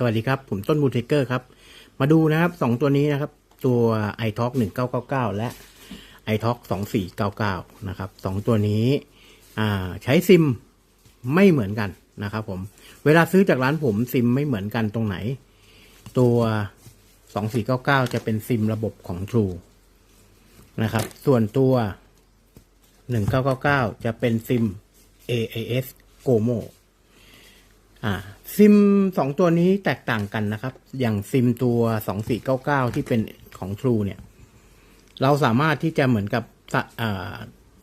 สวัสดีครับ ผมต้นบูเทเกอร์ครับ มาดูนะครับสองตัวนี้นะครับ ตัว i t a l k 1999และ i t a l k 2499นะครับสองตัวนี้ใช้ซิมไม่เหมือนกันนะครับผม เวลาซื้อจากร้านผมซิมไม่เหมือนกันตรงไหน ตัว2499จะเป็นซิมระบบของ True นะครับ ส่วนตัว1999จะเป็นซิม AIS GOMO อ่าซิมสองตัวนี้แตกต่างกันนะครับ อย่างซิมตัวสองสี่เก้าเก้าที่เป็นของ True เนี่ย เราสามารถที่จะเหมือนกับ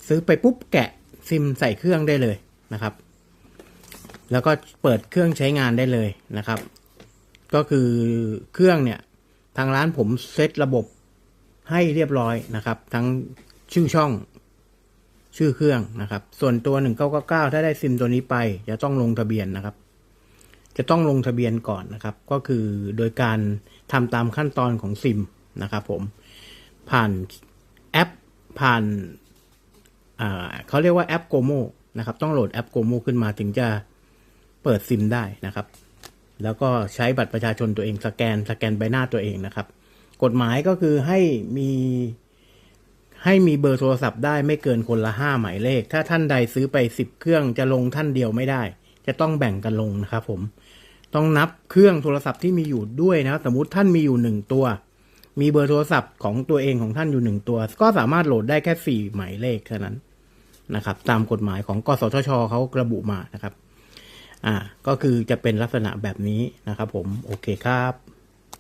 ซื้อไปปุ๊บแกะซิมใส่เครื่องได้เลยนะครับ แล้วก็เปิดเครื่องใช้งานได้เลยนะครับ ก็คือเครื่องเนี่ย ทางร้านผมเซตระบบให้เรียบร้อยนะครับ ทั้งชื่อช่องชื่อเครื่องนะครับ ส่วนตัว 1999 ถ้าได้ซิมตัวนี้ไป จะต้องลงทะเบียนนะครับ จะต้องลงทะเบียนก่อนนะครับ ก็คือโดยการทำตามขั้นตอนของซิมนะครับผมผ่านแอปผ่านเขาเรียกว่าแอปโกโมนะครับ ต้องโหลดแอปโกโมขึ้นมาถึงจะเปิดซิมได้นะครับ แล้วก็ใช้บัตรประชาชนตัวเองสแกนสแกนใบหน้าตัวเองนะครับ กฎหมายก็คือให้มีให้มีเบอร์โทรศัพท์ได้ไม่เกินคนละห้าหมายเลข ถ้าท่านใดซื้อไปสิบเครื่องจะลงท่านเดียวไม่ได้ จะต้องแบ่งกันลงนะครับผมต้องนับเครื่องโทรศัพท์ที่มีอยู่ด้วยนะครับสมมติท่านมีอยู่หนึ่งตัว มีเบอร์โทรศัพท์ของตัวเองของท่านอยู่หนึ่งตัว ก็สามารถโหลดได้แค่สี่หมายเลขเท่านั้นนะครับ ตามกฎหมายของกสทชเขาระบุมานะครับ อ่า ก็คือจะเป็นลักษณะแบบนี้นะครับ ผมโอเคครับ